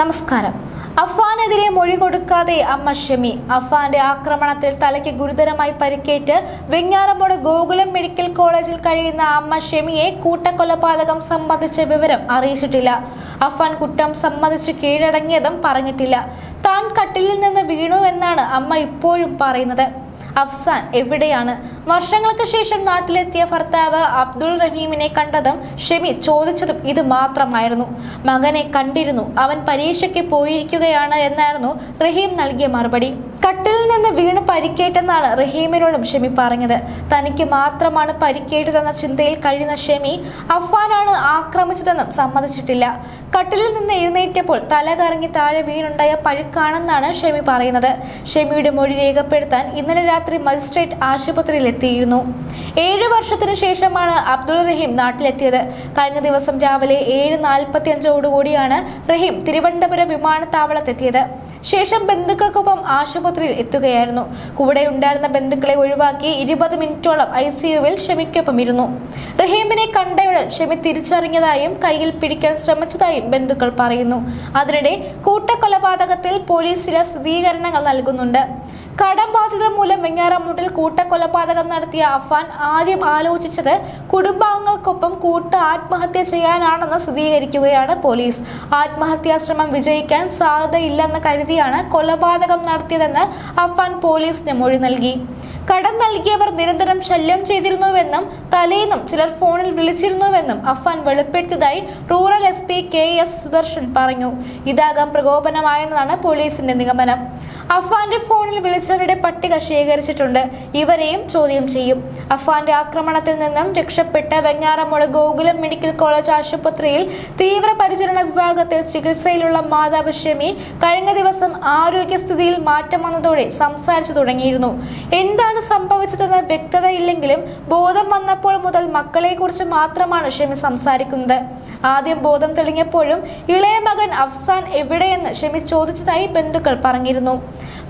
നമസ്കാരം. അഫാനെതിരെ മൊഴി കൊടുക്കാതെ അമ്മ ഷമി അഫാന്റെ ആക്രമണത്തിൽ തലയ്ക്ക് ഗുരുതരമായി പരിക്കേറ്റ് വെഞ്ഞാറമ്മൂട് ഗോകുലം മെഡിക്കൽ കോളേജിൽ കഴിയുന്ന അമ്മ ഷമിയെ കൂട്ടക്കൊലപാതകം സംബന്ധിച്ച വിവരം അറിയിച്ചിട്ടില്ല. അഫാൻ കുറ്റം സമ്മതിച്ച് കീഴടങ്ങിയതും പറഞ്ഞിട്ടില്ല. താൻ കട്ടിലിൽ നിന്ന് വീണു എന്നാണ് അമ്മ ഇപ്പോഴും പറയുന്നത്. അഫ്സാൻ എവിടെയാണ്? വർഷങ്ങൾക്ക് ശേഷം നാട്ടിലെത്തിയ ഭർത്താവ് അബ്ദുൾ റഹീമിനെ കണ്ടതും ഷെമി ചോദിച്ചതും ഇത് മാത്രമായിരുന്നു. മകനെ കണ്ടിരുന്നു. അവൻ പരീക്ഷയ്ക്ക് പോയിരിക്കുകയാണ് എന്നായിരുന്നു റഹീം നൽകിയ മറുപടി. കട്ടിലിൽ നിന്ന് വീണ് പരിക്കേറ്റെന്നാണ് റഹീമിനോടും ഷെമി പറഞ്ഞത്. തനിക്ക് മാത്രമാണ് പരിക്കേറ്റതെന്ന ചിന്തയിൽ കഴിയുന്ന ഷെമി അഫ്വാനാണ് ആക്രമിച്ചതെന്നും സമ്മതിച്ചിട്ടില്ല. കട്ടിലിൽ നിന്ന് എഴുന്നേറ്റപ്പോൾ തല കറങ്ങി താഴെ വീണുണ്ടായ പഴുക്കാണെന്നാണ് ഷെമി പറയുന്നത്. ഷെമിയുടെ മൊഴി രേഖപ്പെടുത്താൻ ഇന്നലെ രാത്രി മജിസ്ട്രേറ്റ് ആശുപത്രിയിൽ എത്തിയിരുന്നു. ഏഴ് വർഷത്തിനു ശേഷമാണ് അബ്ദുൾ റഹീം നാട്ടിലെത്തിയത്. കഴിഞ്ഞ ദിവസം രാവിലെ ഏഴ് നാൽപ്പത്തി അഞ്ചോടുകൂടിയാണ് റഹീം തിരുവനന്തപുരം വിമാനത്താവളത്തെത്തിയത്. ശേഷം ബന്ധുക്കൾക്കൊപ്പം ആശുപത്രിയിൽ എത്തുകയായിരുന്നു. കൂടെ ഉണ്ടായിരുന്ന ബന്ധുക്കളെ ഒഴിവാക്കി ഇരുപത് മിനിറ്റോളം ഐ സിയുവിൽ ഷമിക്കൊപ്പം ഇരുന്നു റഹീമിനെ കണ്ടയുടൻ ഷമി തിരിച്ചറിഞ്ഞതായും കയ്യിൽ പിടിക്കാൻ ശ്രമിച്ചതായും ബന്ധുക്കൾ പറയുന്നു. അതിനിടെ കൂട്ടക്കൊലപാതകത്തിൽ പോലീസ് ചില സ്ഥിരീകരണങ്ങൾ നൽകുന്നുണ്ട്. കടബാധിത മൂലം വെങ്ങാറമൂട്ടിൽ കൂട്ടക്കൊലപാതകം നടത്തിയ അഫാൻ ആദ്യം ആലോചിച്ചത് കുടുംബാംഗങ്ങൾക്കൊപ്പം കൂട്ട് ആത്മഹത്യ ചെയ്യാനാണെന്ന് സ്ഥിരീകരിക്കുകയാണ് പോലീസ്. ആത്മഹത്യാശ്രമം വിജയിക്കാൻ സാധ്യതയില്ലെന്ന് കരുതിയാണ് കൊലപാതകം നടത്തിയതെന്ന് അഫാൻ പോലീസിന് മൊഴി നൽകി. കടം നൽകിയവർ നിരന്തരം ശല്യം ചെയ്തിരുന്നുവെന്നും തലേന്നും ചിലർ ഫോണിൽ വിളിച്ചിരുന്നുവെന്നും Afan വെളിപ്പെടുത്തിയതായി rural S P K S Sudarshan പറഞ്ഞു. ഇതാകാം പ്രകോപനമായെന്നാണ് പോലീസിന്റെ നിഗമനം. അഫാന്റെ ഫോണിൽ വിളിച്ചവരുടെ പട്ടിക ശേഖരിച്ചിട്ടുണ്ട്. ഇവരെയും ചോദ്യം ചെയ്യും. അഫാന്റെ ആക്രമണത്തിൽ നിന്നും രക്ഷപ്പെട്ട വെഞ്ഞാറമൂട് ഗോകുലം മെഡിക്കൽ കോളേജ് ആശുപത്രിയിൽ തീവ്രപരിചരണ വിഭാഗത്തിൽ ചികിത്സയിലുള്ള മാതാവ് ഷെമി കഴിഞ്ഞ ദിവസം ആരോഗ്യസ്ഥിതിയിൽ മാറ്റം വന്നതോടെ സംസാരിച്ചു തുടങ്ങിയിരുന്നു. എന്താണ് സംഭവിച്ചതെന്ന് വ്യക്തതയില്ലെങ്കിലും ബോധം വന്നപ്പോൾ മുതൽ മക്കളെക്കുറിച്ച് മാത്രമാണ് ഷെമി സംസാരിക്കുന്നത്. ആദ്യം ബോധം തെളിഞ്ഞപ്പോഴും ഇളയ മകൻ അഫ്സാൻ എവിടെയെന്ന് ഷെമി ചോദിച്ചതായി ബന്ധുക്കൾ പറഞ്ഞിരുന്നു.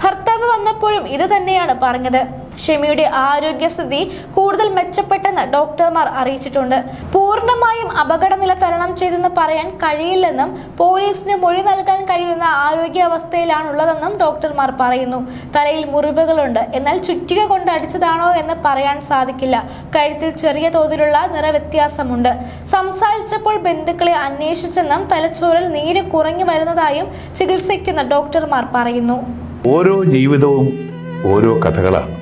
ഭർത്താവ് വന്നപ്പോഴും ഇത് തന്നെയാണ് പറഞ്ഞത്. ഷെമിയുടെ ആരോഗ്യസ്ഥിതി കൂടുതൽ മെച്ചപ്പെട്ടെന്ന് ഡോക്ടർമാർ അറിയിച്ചിട്ടുണ്ട്. പൂർണമായും അപകടനില തരണം ചെയ്തെന്ന് പറയാൻ കഴിയില്ലെന്നും പോലീസിന് മൊഴി നൽകാൻ കഴിയുന്ന ആരോഗ്യാവസ്ഥയിലാണുള്ളതെന്നും ഡോക്ടർമാർ പറയുന്നു. തലയിൽ മുറിവുകളുണ്ട്. എന്നാൽ ചുറ്റിക കൊണ്ട് അടിച്ചതാണോ എന്ന് പറയാൻ സാധിക്കില്ല. കഴുത്തിൽ ചെറിയ തോതിലുള്ള നിറവ്യത്യാസമുണ്ട്. സംസാരിച്ചപ്പോൾ ബന്ധുക്കളെ അന്വേഷിച്ചെന്നും തലച്ചോറിൽ നീര് കുറഞ്ഞു വരുന്നതായും ചികിത്സിക്കുന്ന ഡോക്ടർമാർ പറയുന്നു. ഓരോ ജീവിതവും ഓരോ കഥകളാണ്.